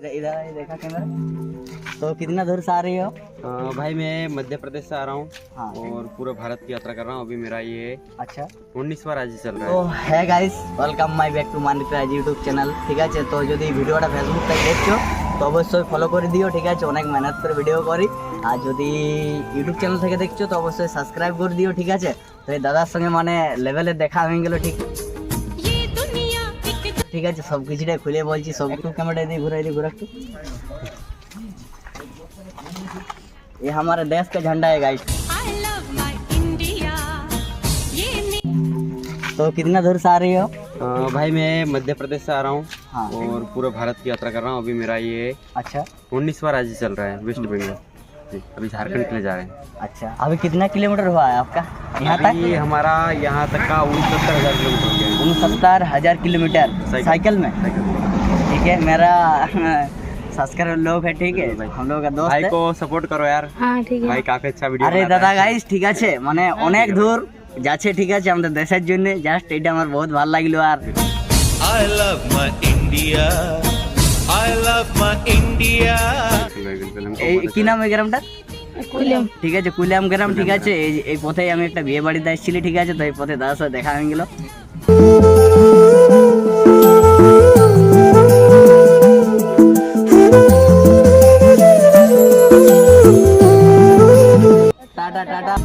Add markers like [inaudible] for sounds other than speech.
इधर इधर आइए, देखा कैमरा तो कितना दूर से आ रही हो अ, भाई मैं मध्य प्रदेश से आ रहा हूँ हाँ और पूरे भारत की यात्रा कर रहा हूँ अभी मेरा ये अच्छा উনিশবার আজি চল তো হ্যাঁ guys welcome my back to Manik Raj YouTube channel ঠিক আছে তো যদি ভিডিওটা ফেসবুক থেকে দেখছো তো অবশ্যই ফলো করে দিও ঠিক আছে অনেক মেহনত করে ভিডিও করি আর যদি ইউটিউব চ্যানেল থেকে দেখছো তো অবশ্যই সাবস্ক্রাইব করে দিও ঠিক আছে তো এই দাদার সঙ্গে মানে লেভেলে দেখা হয়ে গেল ঠিক ये दुनिया एक ঠিক আছে সব কিছুটাই খুলে বলছি সব একটু ক্যামেরা দিয়ে ঘুরাই দিয়ে ঘুরা একটু ये हमारे देश का झंडा है guys I love my India ये मे- तो कितना दूर से आ रही हो अ, भाई मैं मध्य प्रदेश से आ रहा हूँ हाँ और पूरे भारत की यात्रा कर रहा हूँ अभी मेरा ये अच्छा उन्नीसवार आज चल रहा है वेस्ट बंगाल जी, अभी झारखंड के लिए जा रहे हैं अच्छा अभी कितना किलोमीटर हुआ है आपका यहाँ तक अभी हमारा यहाँ तक का उनसत्तर हजार किलोमीटर हो गया है। उनसत्तर हजार किलोमीटर साइकिल। साइकिल में साइकिल से। ठीक है मेरा [laughs] सब्सक्राइबर लोग है ठीक है हम लोग का दोस्त भाई है को सपोर्ट करो यार भाई काफी अच्छा वीडियो আরে দাদা গাইস ঠিক আছে মানে অনেক দূর যাচ্ছে ঠিক আছে আমাদের দেশের জন্য জাস্ট এটা আমার বহুত ভালো লাগলো আর I love my India. I love my India. এই কি নাম এই গ্রামটা? ঠিক আছে কুলিয়াম গ্রাম ঠিক আছে। এই এই পথেই আমি একটা বিয়ে বাড়িতে এসেছিলি ঠিক আছে তো এই পথে দাদার সাথে দেখা হয়ে গেল। টাটা টাটা।